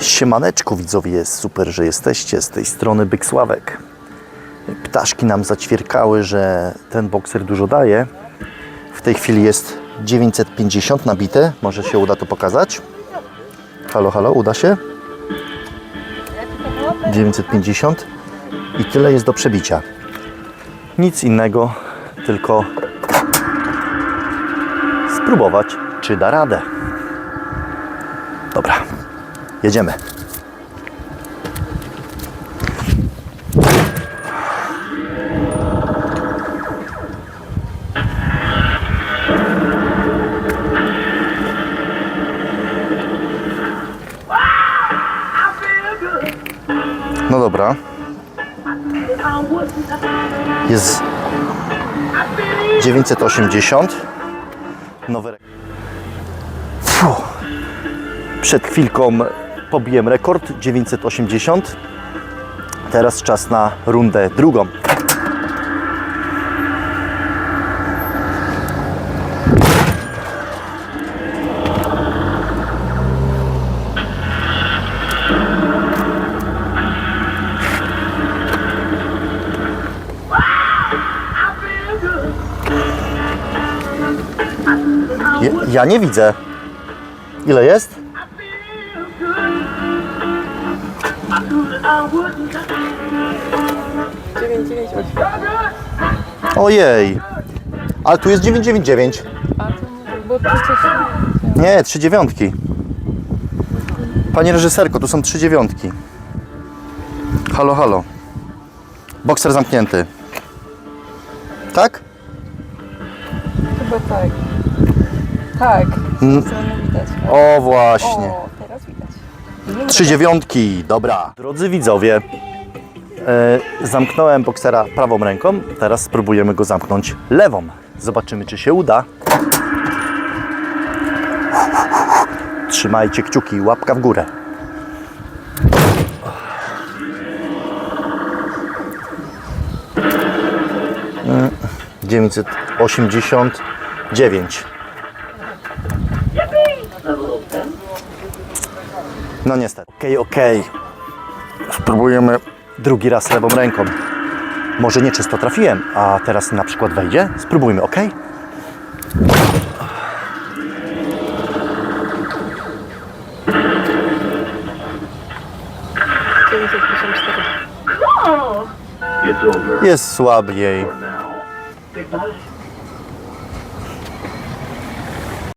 Siemaneczku widzowie, jest super, że jesteście. Z tej strony Byk Sławek. Ptaszki nam zaćwierkały, że ten bokser dużo daje. W tej chwili jest 950 nabite. Może się uda to pokazać. Halo, halo, uda się? 950 i tyle jest do przebicia. Nic innego, tylko spróbować, czy da radę. Dobra, jedziemy. No dobra. Jest 980. Nowy. Fuh. Przed chwilką pobiłem rekord 980. Teraz czas na rundę drugą. Ja nie widzę. Ile jest? Ojej. Ale tu jest 999. A to bo przecież Nie, trzy dziewiątki. Panie reżyserko, tu są trzy dziewiątki. Halo, halo. Bokser zamknięty. Tak? chyba tak. Tak, widać. O, właśnie. O. Trzy dziewiątki, dobra. Drodzy widzowie, e, zamknąłem boksera prawą ręką, teraz spróbujemy go zamknąć lewą. Zobaczymy, czy się uda. Trzymajcie kciuki, łapka w górę. Mm, 989. No niestety. Okej, okej. Spróbujemy drugi raz lewą ręką. Może nie czysto trafiłem, a teraz na przykład wejdzie. Spróbujmy, ok? Jest słabiej.